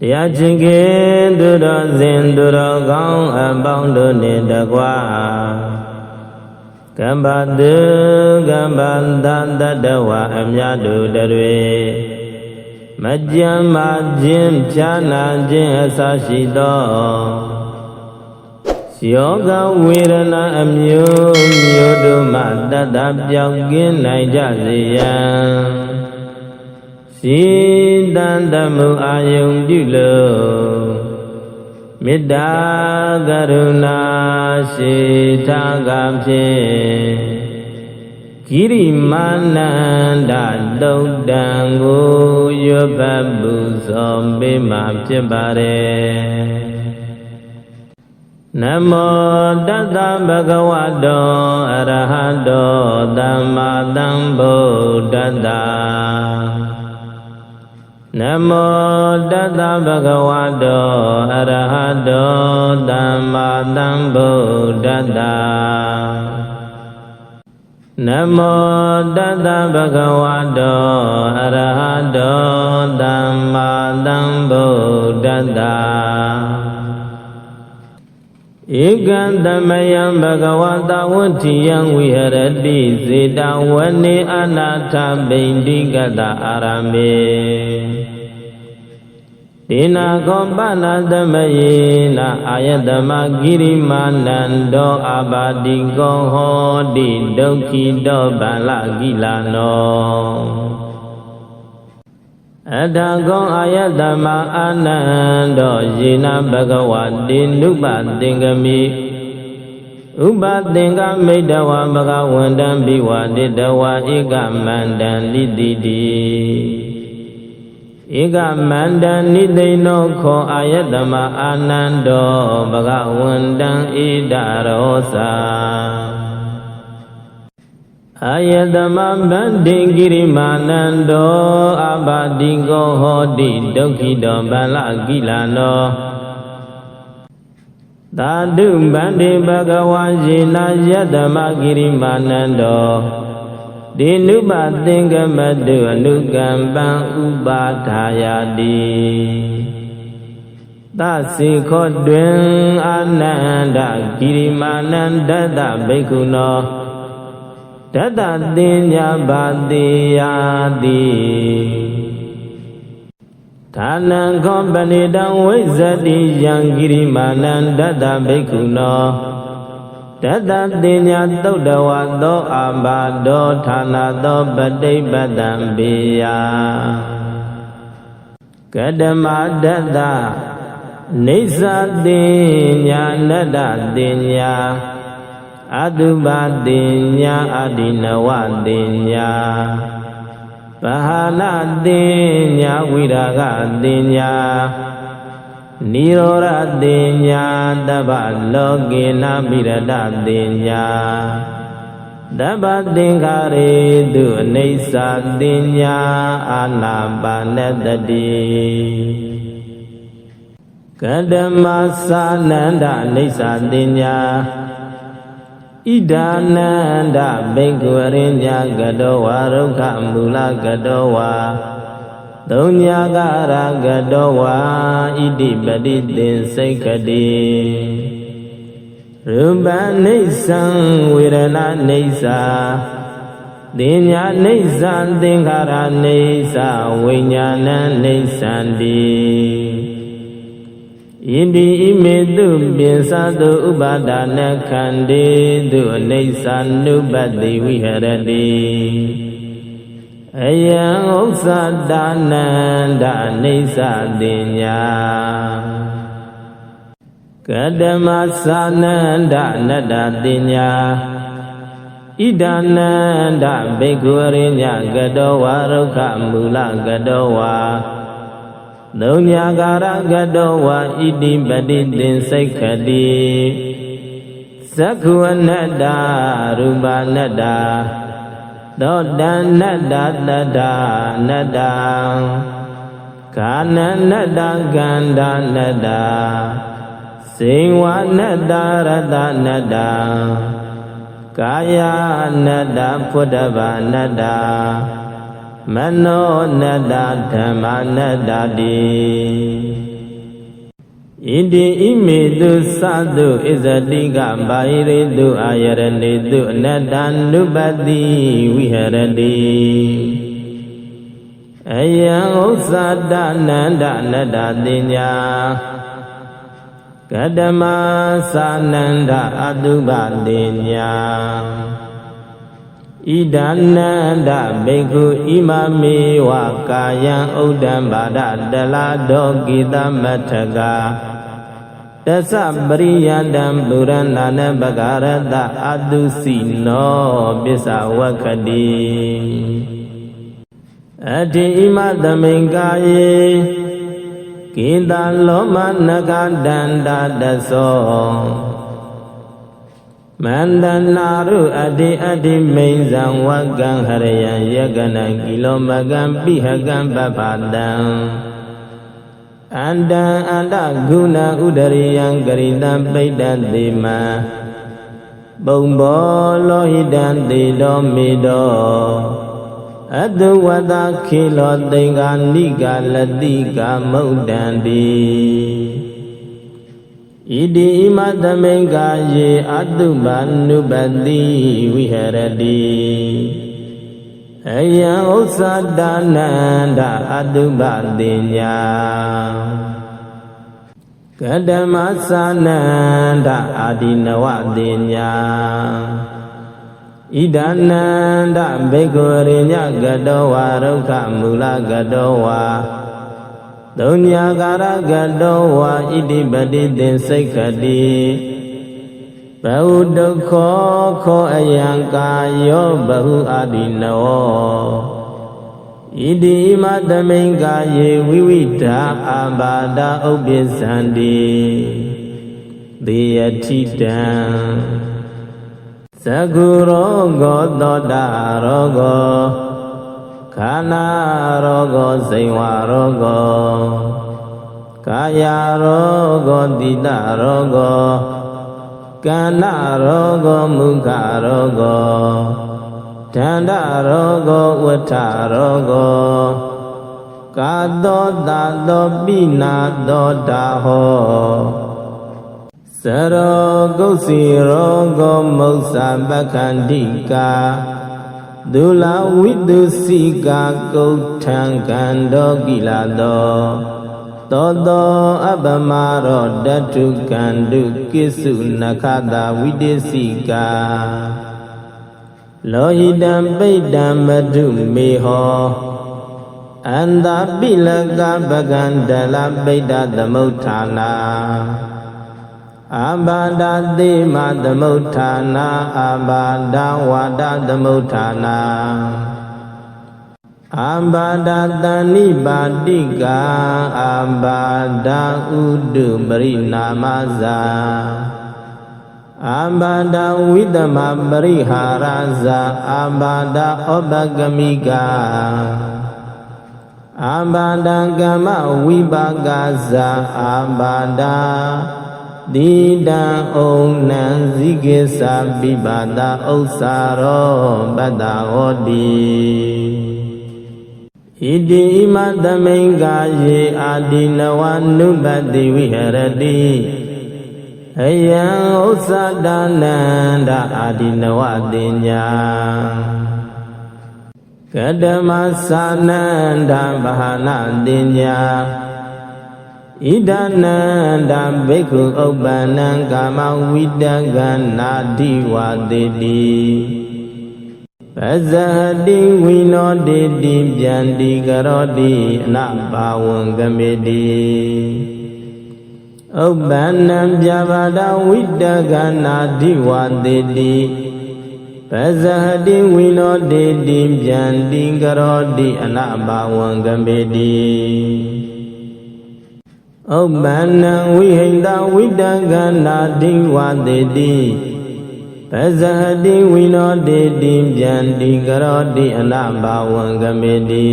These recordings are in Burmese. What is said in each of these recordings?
တရားချင်းကင်သူတော်စင်သူတော်ကောင်းအပေါင်းတို့နှင့်တကွာကမ္ဘာတုကမ္ဘာတတတဝအမြတ်တို့တွေမကြမ်းမာခြင်းဖြာနာခြင်းအစရှိသောယောဂဝေဒနာအမျိုးမျိုးတို့မှတတပြောင်းကင်းနိုင်ကြစေရန် စီတန်တမှုအာယုံပြုလို့မေတ္တာကရုဏာရှိထားကဖြင့်ဂိရိမာနန္ဒတုတ်တံကိုရွတ်ဖတ်ပူဇော်ပေးမှာဖြစ်ပါတယ်နမောတတ္တဗဂဝတောအရဟတောသမ္မာသမ္ဗုဒ္ဓတ္တ နမောတတ္တဗဂဝတောအရဟတောသမ္မာသမ္ဗုဒ္ဓတ္တနမောတတ္တဗဂဝတောအရဟတောသမ္မာသမ္ဗုဒ္ဓတ္တ ဧကံသမယံဘဂဝတာဝတ္ထိယံဝိဟရတိစေတဝနေအနာထဗိန္တိကတအာရမေဒေနာကောပနာသမယေနအာယတမဂိရိမာနန္တောအာဘာတိကောဟောတိဒုက္ခိတောဗန္လကိလနော အတံကောအာယတမအာနန္တောယေနဘဂဝတိနုပသင်္ကမိဥပသင်္ကမိတဝဘဂဝန္တံဘိဝတိတဝဧကမန္တံလိတိတိဧကမန္တံနိသိဏောခောအာယတမအာနန္တောဘဂဝန္တံဣဒရောသာ အာယတမဗန္တိကိရိမာနန္တောအဘာတိကောဟောတိဒုက္ခိတောဗလကိလနောသာဓုဗန္တိဘဂဝါယေနယတမကိရိမာနန္တောဒီနုပသင်္ကမတုအနုကံပံဥပါထာယာတိသစေခောတွင်အာနန္ဒကိရိမာနန္ဒတဘိက္ခုနော တတတင်ညာဘာတိယာတိဌာနံခောပဏိတံဝိဇ္ဇတိယံဂိရိမာနန္ဒတဘိက္ခုနောတတတင်ညာသုတ်တဝသောအာဘာဒောဌာနသောပဋိပတံဘေယကတမတတနေသတင်ညာနတတင်ညာ အတုပါတင်ညာအဒီနဝတင်ညာပဟာလတင်ညာဝိရာဂတင်ညာနိရောဓတင်ညာတဗ္ဗလောကေနမိရတတင်ညာတဗ္ဗသင်္ခါရေတုအိဋ္ဌာတင်ညာအာနာပါနတတိကတမသာနန္ဒအိဋ္ဌာတင်ညာ ဣဒာနန္ဒဘိက္ခဝရိညာကတောဝါရုခမူလကတောဝါသုံးညာကရကတောဝါဣတိပတိသင်စိတ်ခတိရူပနိစ္စံဝေဒနာနိစ္စတင်ညာနိစ္စံသင်္ခါရနိစ္စဝိညာဏနိစ္စံတိ ဣတိဣမေတုပိသတုဥပါဒနာခန္တေတုအနိစ္စနုပတိဝိဟရတိအယံဥစ္စာဒါနန္ဒအနိစ္စတင်ညာကတမသာနန္ဒအနတ္တတင်ညာဣဒာနန္ဒဘိက္ခဝရိညာကတောဝါရုခမူလကတောဝါ သုံးညာကာရကတောဝါဣတိပတိသင်စိတ်ခတိသက္ခုအနတ္တရူပနတ္တသောတဏနတ္တတတ္တနတ္တကာနနတ္တကန္ဓနတ္တစေဝနတ္တရတနတ္တကာယနတ္တဖုဒ္ဓဘာနတ္တ မနောနတ္တဓမ္မနတ္တတိဣတိဣမေတုသတုဣဇတိကဘာဟိရိတုအာယရဏိတုအနတ္တနုပတိဝိဟရတိအယံဥစ္စာတနန္ဒနတ္တတိညာကတမသာနန္ဒအတုပတိညာ ဣဒာနန္ဒဘေကုဣမမေဝကာယံဥဒ္ဒံဘာဒတလာဒောကိတမထကတသပရိယန္တံပုရဏနပဂရတအတုစီနောပစ္စဝကတိအတိဣမသမိန်ကာယေကိတလောမနကဒန္တာတသော မန္တနာရုအတ္တိအတ္တိမိန်ဇံဝကံဟရယံယကနံကိလောမကံပိဟကံပပတံအန္တံအန္တဂုဏဥဒရိယံဂရိတံပိဋ္ဌတိမံပုံဘောလောဟိတံတေတော်မေတော်အတုဝတခေလောသင်္ကာနိကလတိကမုတ်တံတိ ဣတိဣမသမိန်ကာယေအတုပနုပတိဝိဟရတိအယံဥစ္စာတနန္ဒအတုပတိညာကတမသနန္ဒအာဒီနဝတိညာဣဒာနန္ဒဘေကုရိညကတောဝါရုခမူလကတောဝါ သုံးညာကာရကတောဝါဣတိပတိသင်စိတ်ခတိဘဟုဒုက္ခခောအယံကာယောဘဟုအာဒီနောဣတိမသမိန်ကာယေဝိဝိတာအာဘာဒဥပ္ပဇန္တိသေယတိတံသကုရောဂောသောတာရောဂောခန္ဓာရော ဂောစိန်ဝါရောဂောကာယရောဂောတိတရောဂောကန္နရောဂောမုခရောဂောဒန္တရောဂောဝဋ္ဌရောဂောကာသောတာသောပိနာသောတာဟောစရောဂုတ်စီရောဂောမௌသပက္ခန္တိကာ ဒုလဝိတုစီကာကုဋ္ဌံကန္တောကိလာတောသောတောအပမရောတတုကန္တုကိစုနခတာဝိတေစီကာလောဟိတံပိဋ္ဌံမတုမေဟောအန္တာပိလကပကန္တလပိဋ္ဌသမုဋ္ဌာနာ အာဘာဒတိမသမုဋ္ဌာနာအာဘာဒဝါဒသမုဋ္ဌာနာအာဘာဒတဏိပါတိကာအာဘာဒဥတုပရိနာမဇာအာဘာဒဝိတမပရိဟာရဇာအာဘာဒဩပကမိကာအာဘာဒကမ္မဝိပါကဇာအာဘာဒ တိတံဩနံဇိကေသပိပါဒဥစ္စာရောပတ္တဟောတိဣတိဣမသမိန်ကာယေအာတိနဝနုပတိဝိဟရတိအယံဥစ္စာဒနန္ဒအာတိနဝတင်ညာကတမသာနန္ဒဘာနာတင်ညာ ဣဒနန္တဘိက္ခုဥပ္ပန္နံကာမဝိတကနာတိဝတိတိပဇဟတိဝိနောတိတိပြန်တိကရောတိအနဘာဝံကမေတိဥပ္ပန္နံပြဘာဒဝိတကနာတိဝတိတိပဇဟတိဝိနောတိတိပြန်တိကရောတိအနဘာဝံကမေတိ ဥပ္ပန္နဝိဟိတဝိတကနာတိဝတေတိပဇဟတိဝိနောတေတိပြန်တိကရောတိအနဘာဝံကမေတိ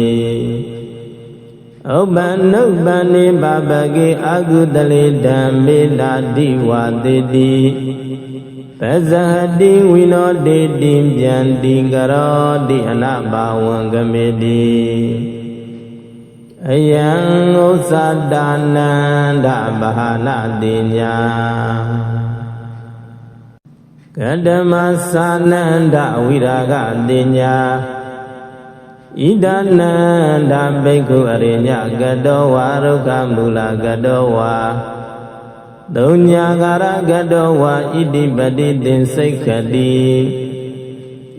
ဥပ္ပန္နုပ္ပန္နေပပကေအကုတလေဓမ္မေတာတိဝတေတိပသဇဟတိဝိနောတိတိပြန်တိကရောတိအနဘာဝံကမေတိ အယံဥစ္စာဒါနန္ဒဘာနာတိညာကတမသာနန္ဒဝိရာဂတိညာဣဒနန္ဒဘိက္ခုအရိညကတောဝါရုခမူလကတောဝါသုံးညာကာရကတောဝါဣတိပတိတင်စိတ်ခတိ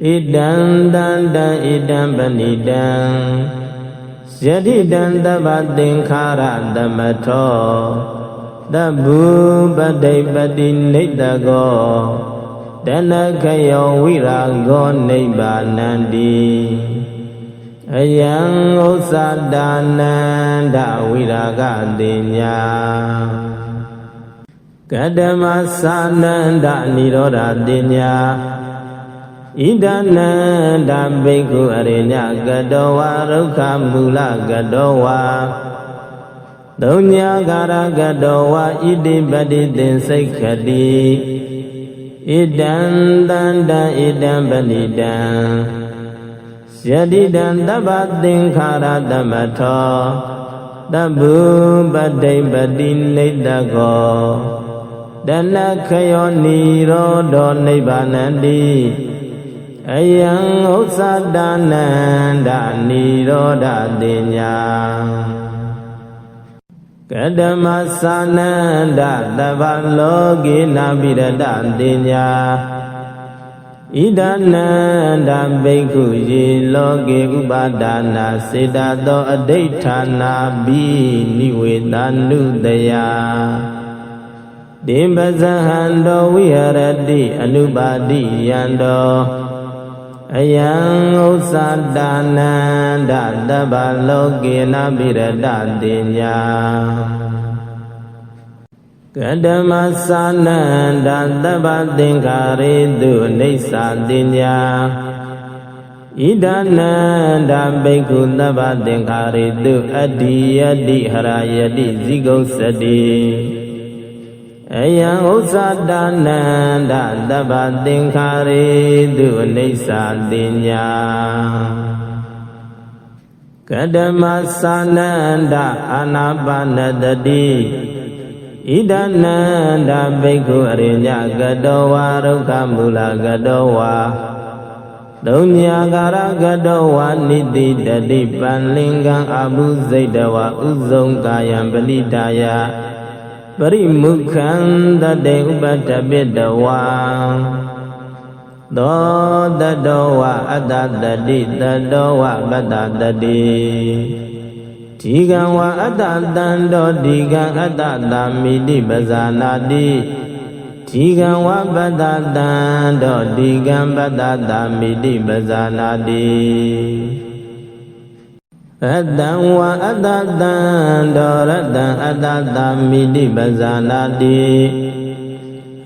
ဣဒံတန္တံဣဒံပဏိတံ ယတိတံတပ္ပသင်္ခါရသမထောတဗုပတိပတိနိတကောတဏခယောဝိရာဂောနိဗ္ဗာနန္တိအယံဥစ္စာဒါနန္ဒဝိရာဂတိညာကတမသာနန္ဒនិရောဓတိညာ ဣဒနန္ဒဘိက္ခုအရိညကတောဝါရုခမူလကတောဝါသုံးညာကာရကတောဝါဣတိပတိသင်္စိတ်ခတိဣဒံတန္တံဣဒံပဏိတံယတိတံတပ္ပသင်္ခါရသမထောတဗ္ဗုပတိပတိနိတကောတဏခယောနိရောဓောနိဗ္ဗာနန္တိ အယံဥစ္စာဒါနန္ဒနိရောဓတိညာကတမသာနန္ဒတဗ္ဗလောကေနာပိရတတိညာဣဒနန္ဒဘိက္ခုယေလောကေဥပါဒါနာစေတသောအဋိဋ္ဌာနာဘိနိဝေသနုတယတိပဇဟံတောဝိဟရတိအနုပါတိယံတော အယံဥစ္စာဒါနန္ဒတဗ္ဗလောကေနပိရတတိညာကတမသာနန္ဒတဗ္ဗသင်္ခါရေတုအိဋ္ဌာတိညာဣဒနန္ဒဘိက္ခုတဗ္ဗသင်္ခါရေတုအတ္တိယတိဟရယတိဇိဂုစတိ အယံဥစ္စာဒါနန္ဒတဗ္ဗသင်္ခါရေတုအိဋ္ဌာတိညာကတမသာနန္ဒအာနာပါနတတိဣဒနန္ဒဘိက္ခုအရိညကတောဝါရုခမူလကတောဝါသုံးညာကာရကတောဝါနိတိတတိပံလင်္ကံအဘုဇိတဝဥဇုံကာယံပလိတာယ ပရိမုခံတတေဥပတ္တပိတဝါသောတတောဝအတ္တတတိတတောဝပတ္တတတိဒီကံဝအတ္တတံတောဒီကံအတ္တတာမိတိပဇာနာတိဒီကံဝပတ္တတံတောဒီကံပတ္တတာမိတိပဇာနာတိ ရတံဝအတ္တတံတောရတံအတ္တတာမိတိပဇာနာတိ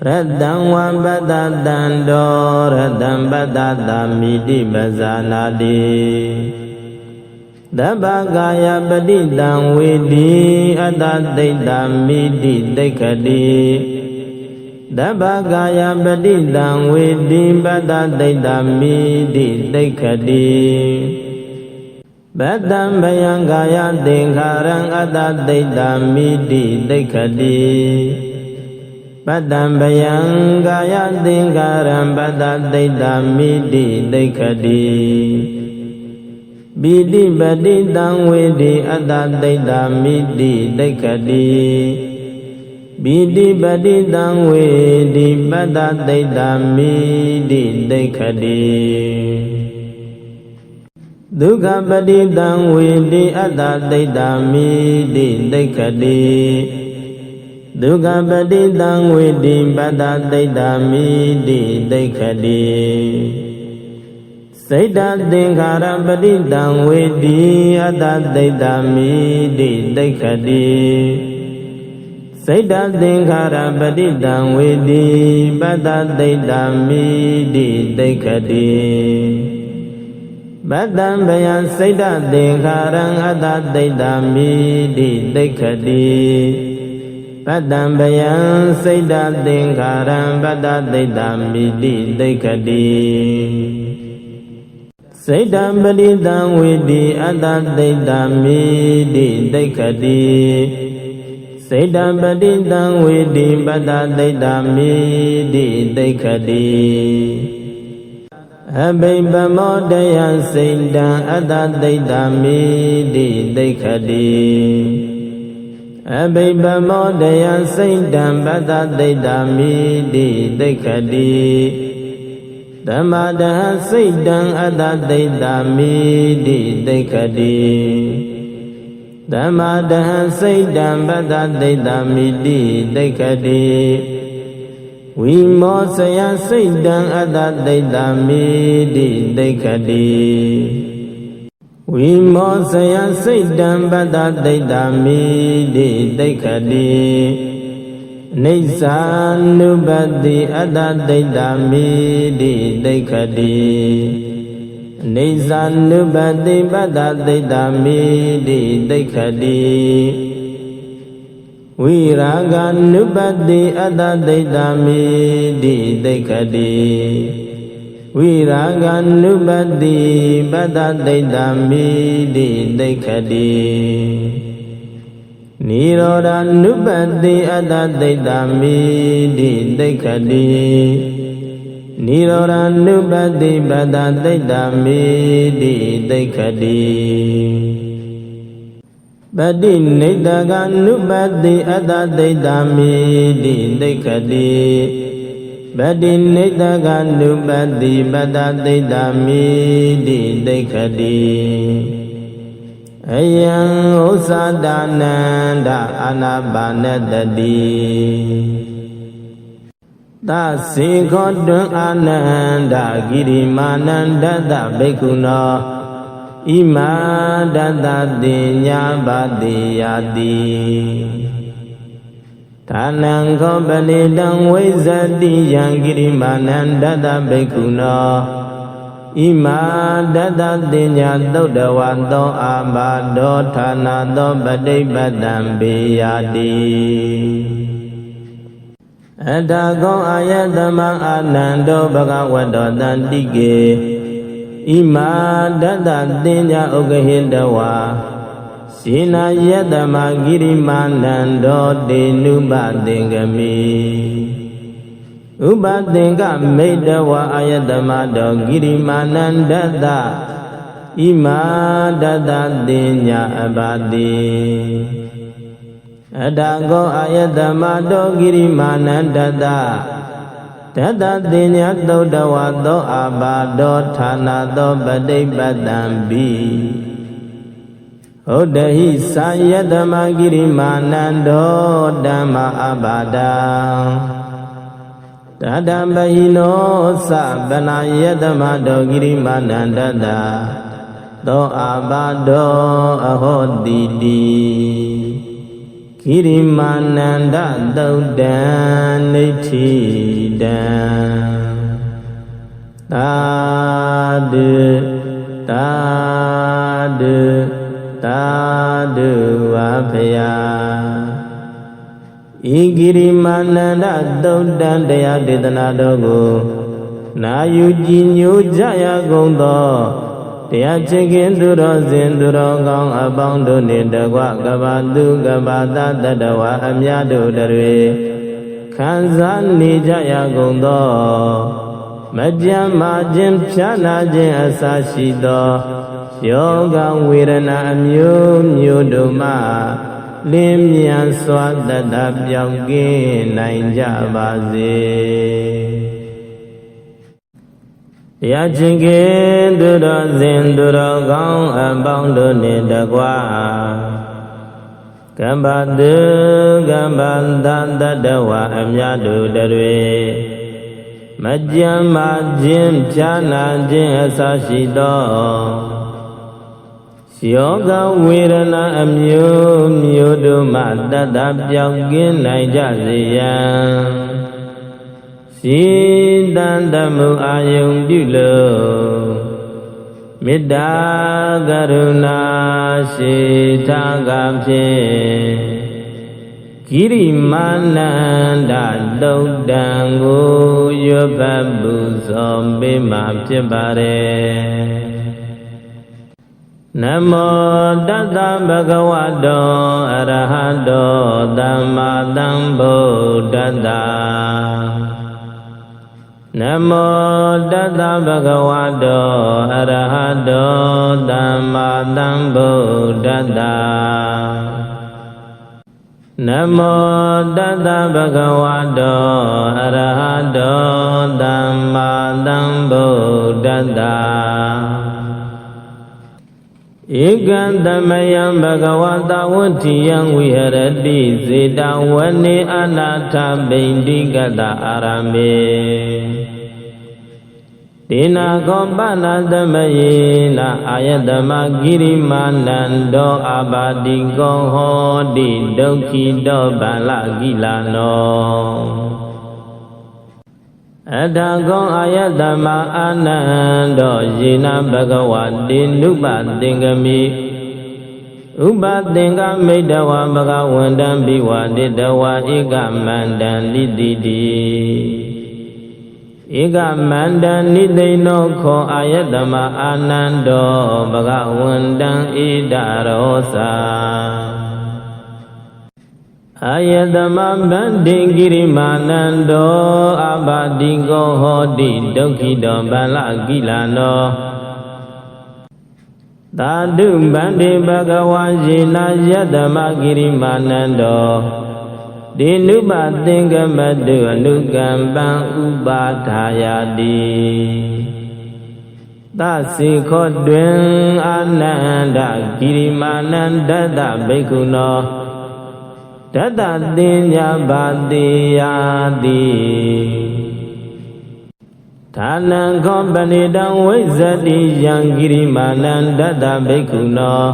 ရတံဝပတ္တတံတောရတံပတ္တတာမိတိပဇာနာတိတဗ္ဗကာယပฏิတံဝေတိအတ္တသိတ္တမိတိသိက္ခတိတဗ္ဗကာယပฏิတံဝေတိပတ္တသိတ္တမိတိသိက္ခတိ ပတ္တံဘယံကာယသင်္ခါရံအတ္တသိတ္တမိတိသိက္ခတိပတ္တံဘယံကာယသင်္ခါရံပတ္တသိတ္တမိတိသိက္ခတိပိတိပတိတံဝေတိအတ္တသိတ္တမိတိဒိဋ္ဌတိပိတိပတိတံဝေတိပတ္တသိတ္တမိတိဒိဋ္ဌတိ ဒုက္ခပတိတံဝေတိအတ္တသိတ္တမိတိဒိဋ္ဌတိဒုက္ခပတိတံဝေတိပတ္တသိတ္တမိတိဒိဋ္ဌတိစိတ်တသင်္ခါရပဋိတံဝေတိအတ္တသိတ္တမိတိသိက္ခတိစိတ်တသင်္ခါရပဋိတံဝေတိပတ္တသိတ္တမိတိသိက္ခတိ ပတ္တံဘယံစိတ်တသင်္ခါရံအတ္တသိတ္တမိတိသိက္ခတိပပတ္တံဗယံစိတ်တသင်္ခါရံပတ္တသိတ္တမိတိသိခတိစိတ်တံပရိတံဝိတိအတ္တသိတ္တမိတိသိခတိစိတ်တံပရိတံဝိတိပတ္တသိတ္တမိတိသိခတိ အဘိဗမောတယစိတ်တံအတ္တသိတ္တမိတိသိခတိအဘိဗမောတယစိတ်တံပတ္တသိတ္တမိတိသိခတိဓမ္မတဟစိတ်တံအတ္တသိတ္တမိတိသိခတိဓမ္မတဟစိတ်တံပတ္တသိတ္တမိတိသိခတိ ဝိမောစယစိတ်တံအတ္တသိတ္တမိတိသိခတိဝိမောစယစိတ်တံပတ္တသိတ္တမိတိသိခတိနေသ ानु ပတိအတ္တသိတ္တမိတိသိခတိနေသ ानु ပတိပတ္တသိတ္တမိတိသိခတိ ဝိရာဂ ानु ပတိအတ္တသိတ္တမိတိသိခတိဝိရာဂ ानु ပတိပတ္တသိတ္တမိတိသိခတိနိရောဓ ानु ပတိအတ္တသိတ္တမိတိသိခတိနိရောဓ ानु ပတိပတ္တသိတ္တမိတိသိခတိ ပတိနေတက ानु ပတိအတ္တသိတ္တမိတိသိခတိပတိနေတက ानु ပတိပတ္တသိတ္တမိတိသိခတိအယံဥစ္စာဒနန္ဒအာနာပါနတတိသစေခောတွင်အာနန္ဒဂိရိမာနန္ဒတဘိက္ခုနော ဣမာဒတတိညာပါတိယာတိဒါနံခောပဏိတံဝိဇတိယံဂိရိမာနန္ဒတဘိက္ခုနောဣမာတတတိညာသုတ်တဝါသောအာဘာဒောဌာနာသောပဋိပတ္တံဘေယာတိအတကောအာယတမအာနန္ဒောဘဂဝတောတန္တိကေ ဣမာတတတိညာဥက္ကဟိတဝါစေနာယတမဂိရိမာနန္ဒောတေနုပသင်္ကမိဥပသင်္ကမိတဝအာယတမတောဂိရိမာနန္ဒတဣမာတတတင်ညာအပါတိအတ္တကောအာယတမတောဂိရိမာနန္ဒတ တတတင်ညာသုတ်တဝသောအာဘာဒောဌာနာသောပဋိပတ္တံဘိဟုတ်တဟိသာယတမဂိရိမာနန္ဒောဓမ္မအဘာဒံတတံပဟိနောသဗနာယတမတောဂိရိမာနန္တတသောအာဘာဒောအဟောတိတိ ဂိရိမာနန္ဒသုတ်တံနိဋ္ဌိတံသာဓုသာဓုသာဓုဝါဖယာဤဂိရိမာနန္ဒသုတ်တံတရားဒေသနာတော်ကိုနာယူကြည်ညိုကြရကုန်သော တရားချင်ခင်သူတော်စင်သူတော်ကောင်းအပေါင်းတို့နှင့်တကွကဘာသူကဘာသာတတဝါအမြတ်တို့တွေခံစားနေကြရကုန်သောမကြမ်းမာခြင်းဖြာနာခြင်းအစရှိသောယောဂဝေဒနာအမျိုးမျိုးတို့မှလင်းမြန်စွာတတပြောင်းကင်းနိုင်ကြပါစေ တရားချင်းကင်းသူတော်စင်သူတော်ကောင်းအပေါင်းတို့နှင့်တကွာကမ္ဘာတုကမ္ဘာတတတဝအမြတ်တို့တွေမကြမ်းမာခြင်းဖြာနာခြင်းအစရှိသောယောဂဝေဒနာအမျိုးမျိုးတို့မှတတပြောင်းကင်းနိုင်ကြစေရန် စီတန်တမှုအာယုံပြုလို့မေတ္တာကရုဏာရှိထားကဖြင့်ကိရိမာနန္ဒတုတ်တံကိုရွတ်ဖတ်ပူဇော်ပေးမှာဖြစ်ပါတယ်နမောတတ္တဗဂဝတောအရဟတောသမ္မာသမ္ဗုဒ္ဓတ္တ နမောတတ္တဗဂဝတောအရဟတောသမ္မာသမ္ဗုဒ္ဓတ္တနမောတတ္တဗဂဝတောအရဟတောသမ္မာသမ္ဗုဒ္ဓတ္တ ဧကံသမယံဘဂဝတာဝတ္ထိယံဝိဟရတိစေတဝနေအနာထဗိန္တိကတအာရမေဒေနာကောပနာသမယေနအာယတမဂိရိမာနန္တောအာဘာတိကောဟောတိဒုက္ခိတောဗလကိလနော အတကောအာယတမအာနန္တောယေနဘဂဝတိနုပသင်္ကမိဥပသင်္ကမိတဝဘဂဝန္တံဘိဝတိတဝဧကမန္တံနိတိတိဧကမန္တံနိသိဏောခောအာယတမအာနန္တောဘဂဝန္တံဣဒရောသာ အာယတမဗန္တိကိရိမာနန္တောအဘာတိကောဟောတိဒုက္ခိတောဗလကိလနောသာဓုဗန္တိဘဂဝါယေနာယတမကိရိမာနန္တောဒီနုပသင်္ကမတုအနုကံပံဥပါထာယတိသစေခောတွင်အာနန္ဒကိရိမာနန္ဒတဘိက္ခုနော တတတင်ညာပါတိယာတိဌာနံခောပဏိတံဝိဇတိယံဂိရိမာနံတတဘိက္ခုနော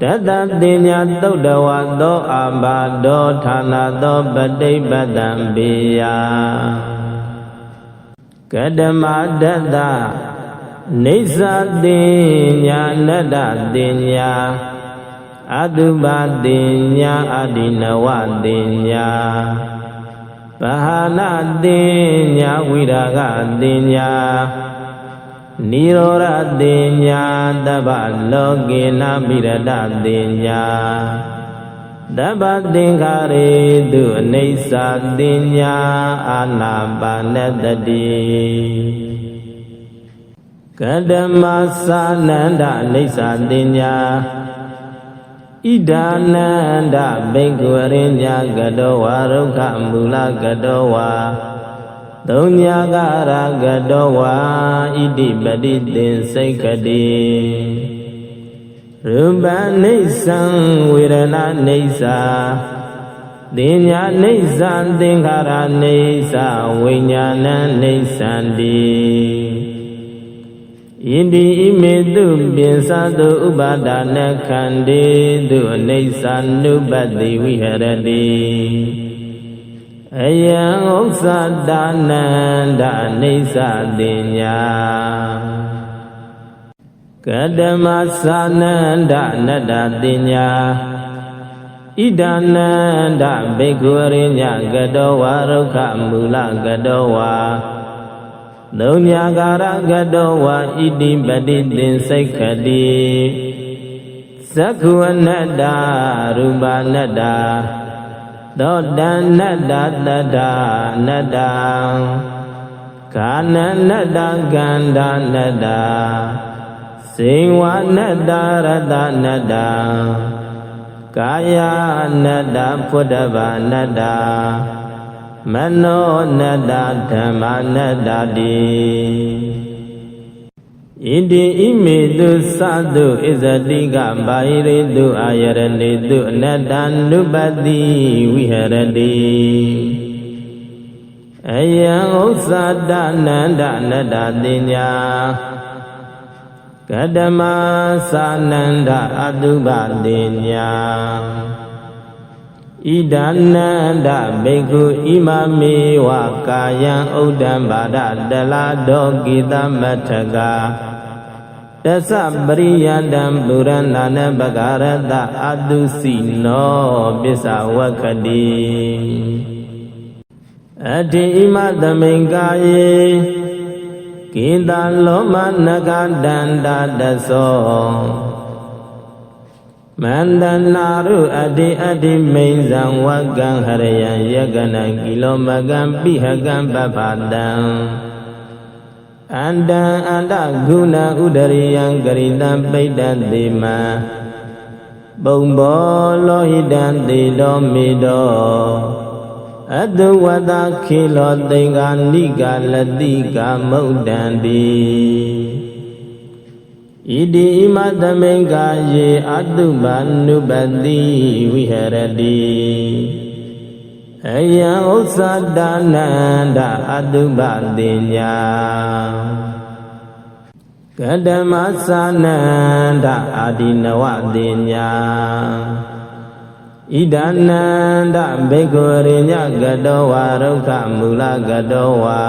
တတတင်ညာသုတ်တဝသောအာဘာဒောဌာနသောပဋိပတံပေယကတမတတနေသတင်ညာနတတင်ညာ အတုပါတင်ညာအဒိနဝတင်ညာပဟာနာတင်ညာဝိရာဂတင်ညာနိရောဓတင်ညာတဗ္ဗလောကေနပိရဒတင်ညာတဗ္ဗသင်္ခါရေတုအိဋ္ဌာတင်ညာအာနာပါနတတိကတမသာနန္ဒအိဋ္ဌာတင်ညာ ဣဒာနန္ဒဘိက္ခဝရိညာကတောဝါရုခမူလကတောဝါသုံးညာကရကတောဝါဣတိပတိသင်စိတ်ခတိရူပနိစ္စံဝေဒနာနိစ္စတင်ညာနိစ္စံသင်္ခါရနိစ္စဝိညာဏနိစ္စံတိ ဣတိဣမေတုပိသတုဥပါဒာနခန္တေတုအိဋ္ဌာနုပတိဝိဟရတိအယံဥစ္စာဒါနန္ဒအိဋ္ဌာတိညာကတမသာနန္ဒနတ္တတိညာဣဒာနန္ဒဘေကုရိညာကတောဝါရုခမူလကတောဝါ သုံးညာကာရကတောဝါဣတိပတိသင်္စိတ်ခတိသက္ခုအနတ္တရူပနတ္တသောတဏနတ္တတတ္တနတ္တကာနနတ္တကန္ဓနတ္တစေဝနတ္တရတနတ္တကာယနတ္တဖုဒ္ဓဘာနတ္တ မနောနတ္တဓမ္မနတ္တတိဣတိဣမေတုသတုဣဇတိကဘာဟိရိတုအာယရဏိတုအနတ္တနုပတိဝိဟရတိအယံဥစ္စာတနန္ဒနတ္တတိညာကတမသာနန္ဒအတုပတိညာ ဣဒာနန္ဒဘေကုဣမမေဝကာယံဥဒ္ဒံဘာဒတလာဒောကိတမထကတသပရိယတံပုရဏနပကရတအတုစီနောပစ္စဝကတိအတိဣမသမိန်ကာယေကိတလောမနကတန္တာတသော မန္တနာရုအတ္တိအတ္တိမိန်ဇံဝကံဟရယံယကနံကိလောမကံပိဟကံပပတံအန္တံအန္တဂုဏဥဒရိယံဂရိတံပိဋ္ဌတိမံပုံဘောလောဟိတံတေတော်မေတော်အတုဝတခေလောသင်္ကာနိကလတိကမုတ်တံတိ ဣတိဣမသမိန်ကာယေအတုပနုပတိဝိဟရတိအယံဥစ္စာဒါနန္ဒအတုပတိညာကတမသနန္ဒအာဒီနဝတိညာဣဒနန္ဒဘေကုရိညကတောဝါရုခမူလကတောဝါ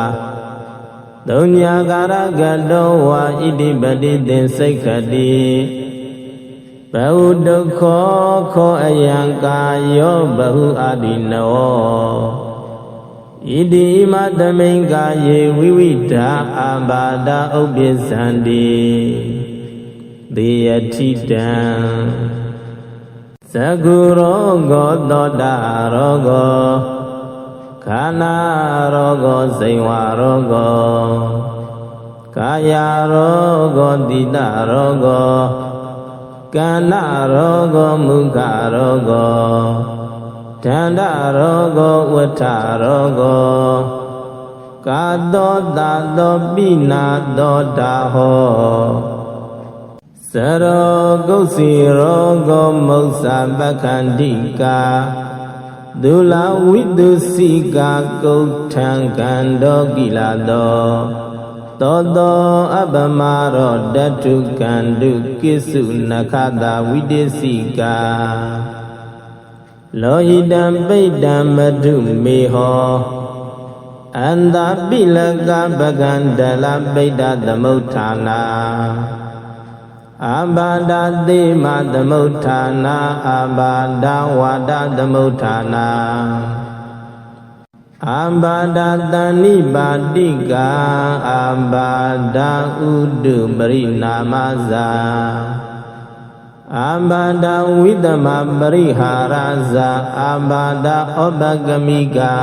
သုံးညာကာရကတောဝါဣတိပတိသင်စိတ်ခတိဘဟုဒုက္ခခောအယံကာယောဘဟုအာဒီနောဣတိမသမိန်ကာယေဝိဝိတာအာဘာဒဥပ္ပဇန္တိသေယတိတံသကုရောဂောသောတာရောဂော ခန္ဓာရောဂောစိန်ဝါရောဂောကာယရောဂောတိတရောဂောကန္နရောဂောမုခရောဂောဒန္တရောဂောဝဋ္ဌရောဂောကာသောတာသောပိနာသောတာဟောစရောဂုတ်စီရောဂောမௌသပက္ခန္တိကာ ဒုလဝိတုစီကာကုဋ္ဌံကန္တောကိလာတောသောတောအပမရောတတုကန္တုကိစုနခတာဝိတေစီကာလောဟိတံပိဋ္ဌံမတုမေဟောအန္တာပိလကပကန္တလပိဋ္ဌသမုဋ္ဌာနာ အာဘာဒတိမသမုဋ္ဌာနာအာဘာဒဝါဒသမုဋ္ဌာနာအာဘာဒတဏိပါတိကာအာဘာဒဥတုပရိနာမဇာအာဘာဒဝိတမပရိဟာရဇာအာဘာဒဩပကမိကာ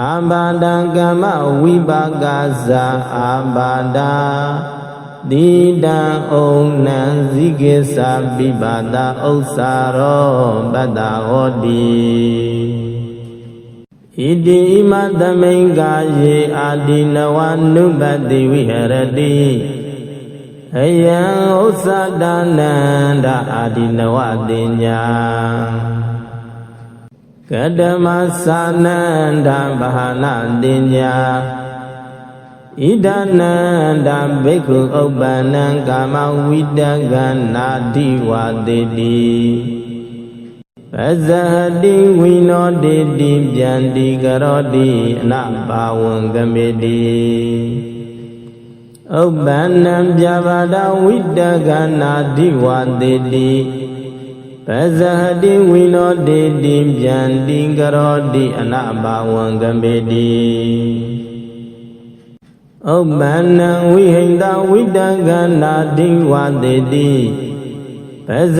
အာဘာဒကမ္မဝိပါကဇာအာဘာဒ တိတံဩနံဇိကေသပိပါဒဥစ္စာရောပတ္တဟောတိဣတိဣမသမိန်ကာယေအာဒီနဝနုပတိဝိဟရတိအယံဥစ္စာဒါနန္ဒအာဒီနဝတင်ညာကတမသာနန္ဒဘာနာတင်ညာ ဣဒနန္ဒဘိက္ခုဥပ္ပန္နံကာမဝိတကနာတိဝတေတိပဇဟတိဝိနောတေတိပြန်တိကရောတိအနဘာဝံကမေတိဥပ္ပန္နံပြဘာဒဝိတကနာတိဝတေတိပဇဟတိဝိနောတေတိပြန်တိကရောတိအနဘာဝံကမေတိ ဥပ္ပန္နံဝိဟိတဝိတကနာတိဝတေတိပဇ